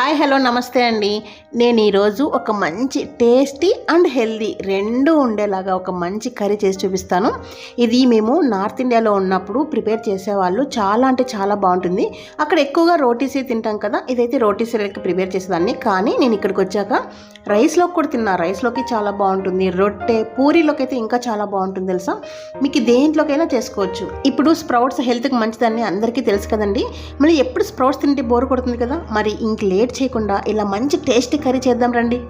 Hi hello నమస్తే అండి. నేను ఈరోజు ఒక మంచి టేస్టీ అండ్ హెల్దీ రెండు ఉండేలాగా ఒక మంచి కర్రీ చేసి చూపిస్తాను. ఇది మేము నార్త్ ఇండియాలో ఉన్నప్పుడు ప్రిపేర్ చేసేవాళ్ళు. చాలా అంటే చాలా బాగుంటుంది. అక్కడ ఎక్కువగా రోటీసే తింటాం కదా ఇదైతే రోటీస్ ప్రిపేర్ చేసేదాన్ని. కానీ నేను ఇక్కడికి వచ్చాక రైస్లోకి కూడా తిన్నా. రైస్లోకి చాలా బాగుంటుంది. రొట్టె పూరీలోకి అయితే ఇంకా చాలా బాగుంటుంది తెలుసా? మీకు దేంట్లోకైనా చేసుకోవచ్చు. ఇప్పుడు స్ప్రౌట్స్ హెల్త్కి మంచిదని అందరికీ తెలుసు కదండి. మళ్ళీ ఎప్పుడు స్ప్రౌట్స్ తింటే బోర్ కొడుతుంది కదా? మరి ఇంక లేట్ చేయకుండా ఇలా మంచి టేస్టీ కర్రీ చేద్దాం రండి.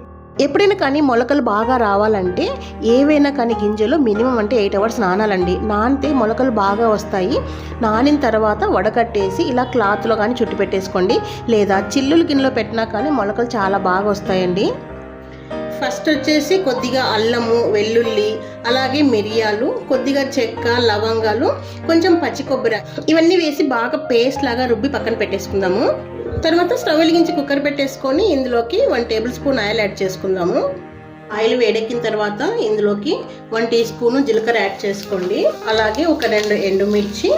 ఎప్పుడైనా కానీ మొలకలు బాగా రావాలంటే ఏవైనా కానీ గింజలు మినిమం అంటే ఎయిట్ అవర్స్ నానాలండి. నానితే మొలకలు బాగా వస్తాయి. నానిన తర్వాత వడకట్టేసి ఇలా క్లాత్లో కానీ చుట్టు పెట్టేసుకోండి. లేదా చిల్లులు గిన్నెలో పెట్టినా కానీ మొలకలు చాలా బాగా వస్తాయండి. ఫస్ట్ వచ్చేసి కొద్దిగా అల్లము వెల్లుల్లి అలాగే మిరియాలు కొద్దిగా చెక్క లవంగాలు కొంచెం పచ్చి కొబ్బరి. ఇవన్నీ వేసి బాగా పేస్ట్ లాగా రుబ్బి పక్కన పెట్టేసుకుందాము. తర్వాత స్టవ్ వెలిగించి కుక్కర్ పెట్టేసుకొని ఇందులోకి one tablespoon oil add చేసుకుందాము. ఆయిల్ వేడెక్కిన తర్వాత ఇందులోకి వన్ టీ స్పూన్ జీలకర్ర యాడ్ చేసుకోండి. అలాగే ఒక రెండు ఎండుమిర్చి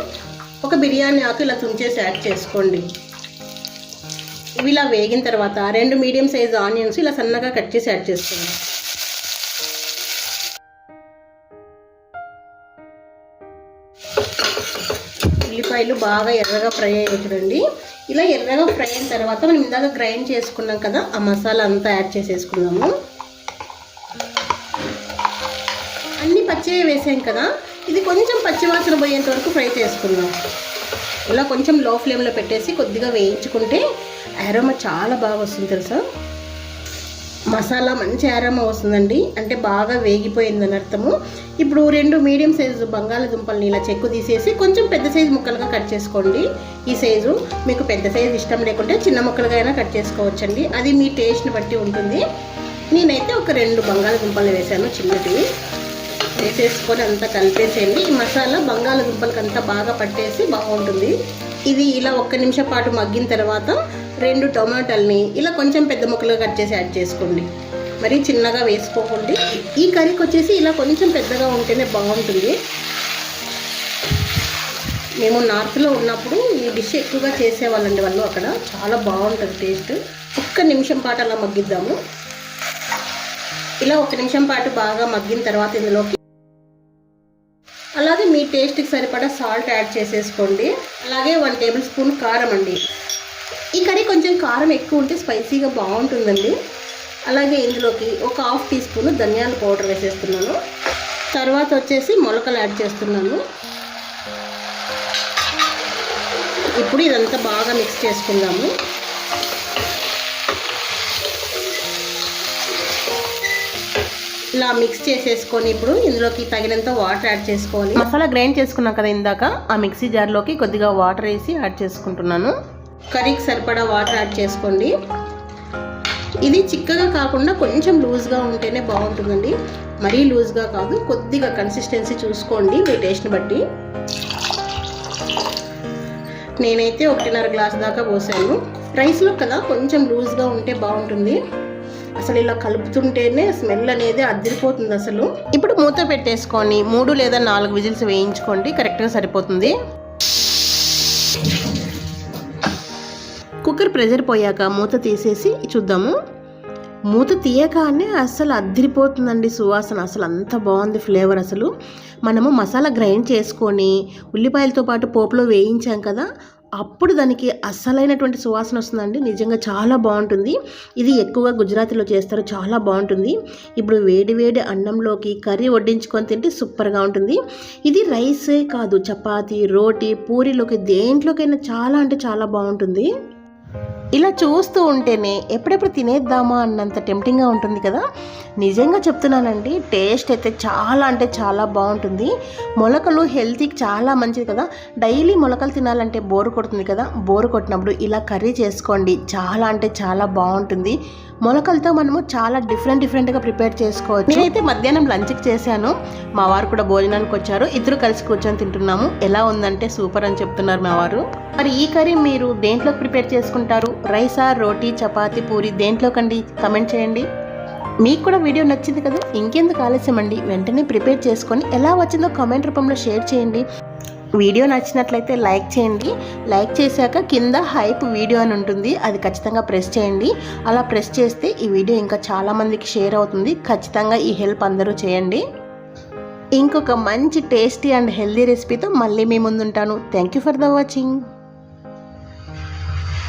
ఒక బిర్యానీ ఆకు ఇలా తుంచేసి యాడ్ చేసుకోండి. ఇవి ఇలా వేగిన తర్వాత రెండు మీడియం సైజ్ ఆనియన్స్ ఇలా సన్నగా కట్ చేసి యాడ్ చేసుకోండి. ఉల్లిపాయలు బాగా ఎర్రగా ఫ్రై అయ్యి చూడండి. ఇలా ఎర్రగా ఫ్రై అయిన తర్వాత మనం ఇందాక గ్రైండ్ చేసుకున్నాం కదా ఆ మసాలా అంతా యాడ్ చేసేసుకుందాము. అన్ని పచ్చివే వేసాం కదా ఇది కొంచెం పచ్చివాసన పోయేంత వరకు ఫ్రై చేసుకుందాం. ఇలా కొంచెం లో ఫ్లేమ్లో పెట్టేసి కొద్దిగా వేయించుకుంటే అరోమా చాలా బాగా వస్తుంది తెలుసా? మసాలా మంచి ఆరామ వస్తుందండి. అంటే బాగా వేగిపోయిందని అర్థము. ఇప్పుడు రెండు మీడియం సైజు బంగాళదుంపల్ని ఇలా చెక్కు తీసేసి కొంచెం పెద్ద సైజు ముక్కలుగా కట్ చేసుకోండి. ఈ సైజు మీకు పెద్ద సైజు ఇష్టం లేకుంటే చిన్న ముక్కలుగా అయినా కట్ చేసుకోవచ్చండి. అది మీ టేస్ట్ని బట్టి ఉంటుంది. నేనైతే ఒక రెండు బంగాళదుంపలు వేసాను చిన్నటివి వేసేసుకొని అంతా కలిపేసేయండి. ఈ మసాలా బంగాళదుంపలకి అంతా బాగా పట్టేసి బాగుంటుంది. ఇది ఇలా ఒక్క నిమిషం పాటు మగ్గిన తర్వాత రెండు టొమాటోల్ని ఇలా కొంచెం పెద్ద ముక్కలుగా కట్ చేసి యాడ్ చేసుకోండి. మరి చిన్నగా వేసుకోకండి. ఈ కర్రీకి వచ్చేసి ఇలా కొంచెం పెద్దగా ఉంటేనే బాగుంటుంది. మేము నార్త్లో ఉన్నప్పుడు ఈ డిష్ ఎక్కువగా చేసేవాళ్ళండి వాళ్ళు అక్కడ. చాలా బాగుంటుంది టేస్ట్. ఒక్క నిమిషం పాటు అలా మగ్గిద్దాము. ఇలా ఒక నిమిషం పాటు బాగా మగ్గిన తర్వాత ఇందులోకి అలాగే మీ టేస్ట్కి సరిపడా సాల్ట్ యాడ్ చేసేసుకోండి. అలాగే వన్ టేబుల్ స్పూన్ కారం అండి. ఈ కర్రీ కొంచెం కారం ఎక్కువ ఉంటే స్పైసీగా బాగుంటుందండి. అలాగే ఇందులోకి ఒక హాఫ్ టీ స్పూన్ ధనియాల పౌడర్ వేసేస్తున్నాను. తర్వాత వచ్చేసి మొలకలు యాడ్ చేస్తున్నాను. ఇప్పుడు ఇదంతా బాగా మిక్స్ చేసుకుందాము. ఇలా మిక్స్ చేసేసుకొని ఇప్పుడు ఇందులోకి తగినంత వాటర్ యాడ్ చేసుకోవాలి. మసాలా గ్రైండ్ చేసుకున్నాం కదా ఇందాక. ఆ మిక్సీ జార్లోకి కొద్దిగా వాటర్ వేసి యాడ్ చేసుకుంటున్నాను. కర్రీకి సరిపడా వాటర్ యాడ్ చేసుకోండి. ఇది చిక్కగా కాకుండా కొంచెం లూజ్గా ఉంటేనే బాగుంటుందండి. మరీ లూజ్గా కాదు కొద్దిగా కన్సిస్టెన్సీ చూసుకోండి మీ టేస్ట్ని బట్టి. నేనైతే ఒకటిన్నర గ్లాస్ దాకా పోసాను. రైస్లో కదా కొంచెం లూజ్గా ఉంటే బాగుంటుంది. అసలు ఇలా కలుపుతుంటేనే స్మెల్ అనేది అదిరిపోతుంది అసలు. ఇప్పుడు మూత పెట్టేసుకొని మూడు లేదా నాలుగు విజిల్స్ వేయించుకోండి కరెక్ట్గా సరిపోతుంది. కుక్కర్ ప్రెజర్ పోయాక మూత తీసేసి చూద్దాము. మూత తీయగానే అసలు అద్దరిపోతుందండి సువాసన. అసలు అంత బాగుంది ఫ్లేవర్ అసలు. మనము మసాలా గ్రైండ్ చేసుకొని ఉల్లిపాయలతో పాటు పోపులో వేయించాం కదా అప్పుడు దానికి అస్సలైనటువంటి సువాసన వస్తుందండి. నిజంగా చాలా బాగుంటుంది. ఇది ఎక్కువగా గుజరాతీలో చేస్తారు. చాలా బాగుంటుంది. ఇప్పుడు వేడి వేడి అన్నంలోకి కర్రీ వడ్డించుకొని తింటే సూపర్గా ఉంటుంది. ఇది రైసే కాదు చపాతీ రోటీ పూరీలోకి దేంట్లోకైనా చాలా అంటే చాలా బాగుంటుంది. ఇలా చూస్తూ ఉంటేనే ఎప్పుడెప్పుడు తినేద్దామా అన్నంత టెంప్టింగ్గా ఉంటుంది కదా. నిజంగా చెప్తున్నానండి టేస్ట్ అయితే చాలా అంటే చాలా బాగుంటుంది. మొలకలు హెల్తీకి చాలా మంచిది కదా. డైలీ మొలకలు తినాలంటే బోరు కొడుతుంది కదా. బోరు కొట్టినప్పుడు ఇలా కర్రీ చేసుకోండి చాలా అంటే చాలా బాగుంటుంది. మొలకలతో మనము చాలా డిఫరెంట్ డిఫరెంట్గా ప్రిపేర్ చేసుకోవచ్చు. నేనైతే మధ్యాహ్నం లంచ్కి చేశాను. మా వారు కూడా భోజనానికి వచ్చారు. ఇద్దరు కలిసి కూర్చొని తింటున్నాము. ఎలా ఉందంటే సూపర్ అని చెప్తున్నారు మా వారు. మరి ఈ కర్రీ మీరు దేంట్లో ప్రిపేర్ చేసుకుంటారు? రైసా రోటీ చపాతి పూరి దేంట్లోకండి కమెంట్ చేయండి. మీకు కూడా వీడియో నచ్చింది కదా? ఇంకెందుకు ఆలస్యం అండి? వెంటనే ప్రిపేర్ చేసుకొని ఎలా వచ్చిందో కామెంట్ రూపంలో షేర్ చేయండి. వీడియో నచ్చినట్లయితే లైక్ చేయండి. లైక్ చేశాక కింద హైప్ వీడియో అని ఉంటుంది. అది ఖచ్చితంగా ప్రెస్ చేయండి. అలా ప్రెస్ చేస్తే ఈ వీడియో ఇంకా చాలామందికి షేర్ అవుతుంది. ఖచ్చితంగా ఈ హెల్ప్ అందరూ చేయండి. ఇంకొక మంచి టేస్టీ అండ్ హెల్దీ రెసిపీతో మళ్ళీ మీ ముందుంటాను. Thank you for the watching